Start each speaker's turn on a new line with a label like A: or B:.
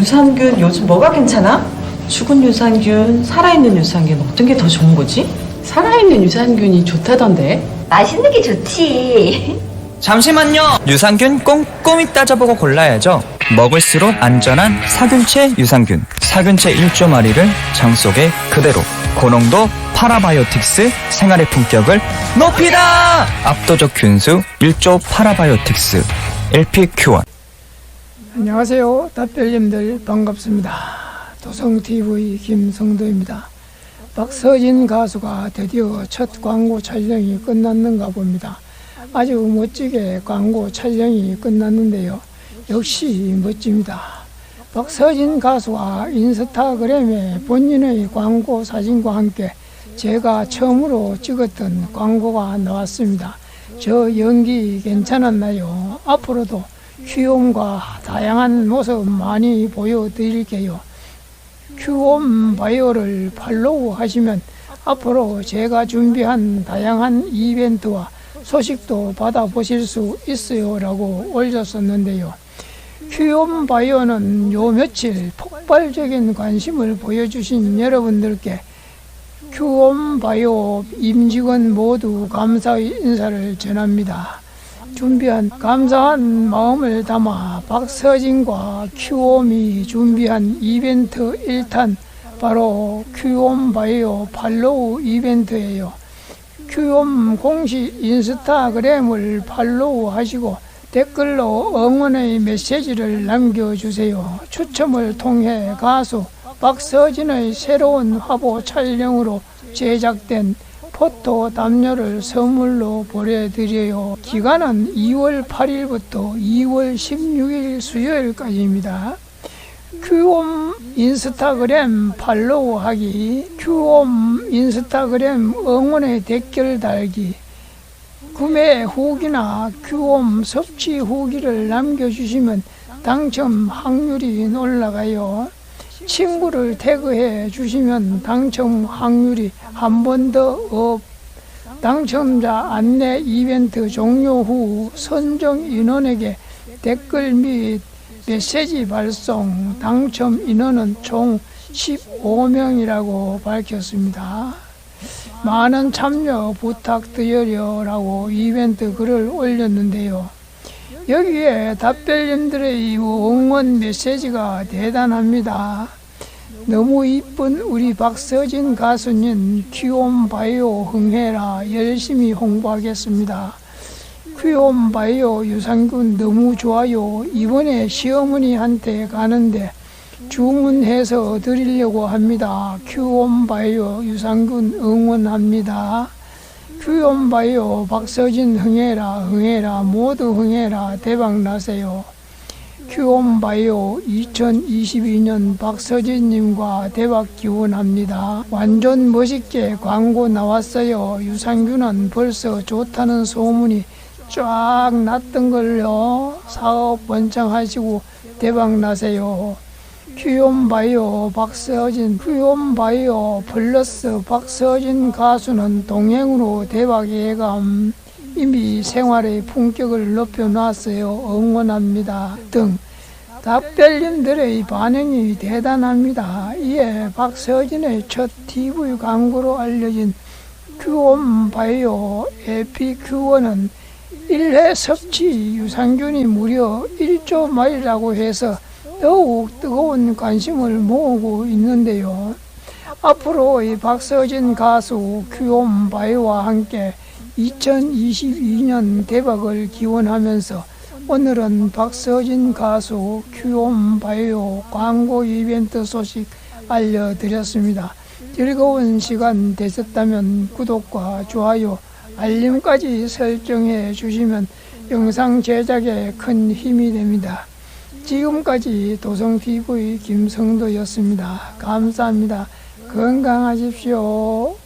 A: 유산균 요즘 뭐가 괜찮아? 죽은 유산균, 살아있는 유산균 어떤 게 더 좋은 거지?
B: 살아있는 유산균이 좋다던데.
C: 맛있는 게 좋지.
D: 잠시만요. 유산균 꼼꼼히 따져보고 골라야죠. 먹을수록 안전한 사균체 유산균. 사균체 1조마리를 장 속에 그대로. 고농도 파라바이오틱스 생활의 품격을 높이다! 압도적 균수 1조 파라바이오틱스 LPQ1.
E: 안녕하세요. 답별님들 반갑습니다. 도성TV 김성도입니다. 박서진 가수가 드디어 첫 광고 촬영이 끝났는가 봅니다. 아주 멋지게 광고 촬영이 끝났는데요. 역시 멋집니다. 박서진 가수가 인스타그램에 본인의 광고 사진과 함께 제가 처음으로 찍었던 광고가 나왔습니다. 저 연기 괜찮았나요? 앞으로도 귀여움과 다양한 모습 많이 보여드릴게요. 큐홈 바이오를 팔로우 하시면 앞으로 제가 준비한 다양한 이벤트와 소식도 받아보실 수 있어요 라고 올렸었는데요. 큐홈 바이오는 요 며칠 폭발적인 관심을 보여주신 여러분들께 큐홈 바이오 임직원 모두 감사의 인사를 전합니다. 준비한 감사한 마음을 담아 박서진과 큐옴이 준비한 이벤트 1탄 바로 큐옴 바이오 팔로우 이벤트예요. 큐옴 공식 인스타그램을 팔로우 하시고 댓글로 응원의 메시지를 남겨주세요. 추첨을 통해 가수 박서진의 새로운 화보 촬영으로 제작된 포토 담요를 선물로 보내드려요. 기간은 2월 8일부터 2월 16일 수요일까지입니다. 큐옴 인스타그램 팔로우하기, 큐옴 인스타그램 응원의 댓글 달기, 구매 후기나 큐옴 섭취 후기를 남겨주시면 당첨 확률이 올라가요. 친구를 태그해 주시면 당첨 확률이 한 번 더 업. 당첨자 안내 이벤트 종료 후 선정 인원에게 댓글 및 메시지 발송 당첨 인원은 총 15명이라고 밝혔습니다. 많은 참여 부탁드려라고 이벤트 글을 올렸는데요. 여기에 답변님들의 응원 메시지가 대단합니다. 너무 이쁜 우리 박서진 가수님 큐온 바이오 흥해라 열심히 홍보하겠습니다. 큐온 바이오 유산균 너무 좋아요. 이번에 시어머니한테 가는데 주문해서 드리려고 합니다. 큐온 바이오 유산균 응원합니다. 큐온 바이오 박서진 흥해라 흥해라 모두 흥해라 대박 나세요. 큐온 바이오 2022년 박서진님과 대박 기원합니다. 완전 멋있게 광고 나왔어요. 유산균은 벌써 좋다는 소문이 쫙 났던 걸요. 사업 번창하시고 대박 나세요. 큐온 바이오 박서진 큐온 바이오 플러스 박서진 가수는 동행으로 대박 예감 이미 생활의 품격을 높여놨어요. 응원합니다. 등 답변님들의 반응이 대단합니다. 이에 박서진의 첫 TV 광고로 알려진 큐온 바이오 에피큐원은 1회 섭취 유산균이 무려 1조 마리라고 해서 더욱 뜨거운 관심을 모으고 있는데요. 앞으로 이 박서진 가수 큐온 바이오와 함께 2022년 대박을 기원하면서 오늘은 박서진 가수 큐온 바이오 광고 이벤트 소식 알려드렸습니다. 즐거운 시간 되셨다면 구독과 좋아요, 알림까지 설정해 주시면 영상 제작에 큰 힘이 됩니다. 지금까지 도성TV 김성도였습니다. 감사합니다. 건강하십시오.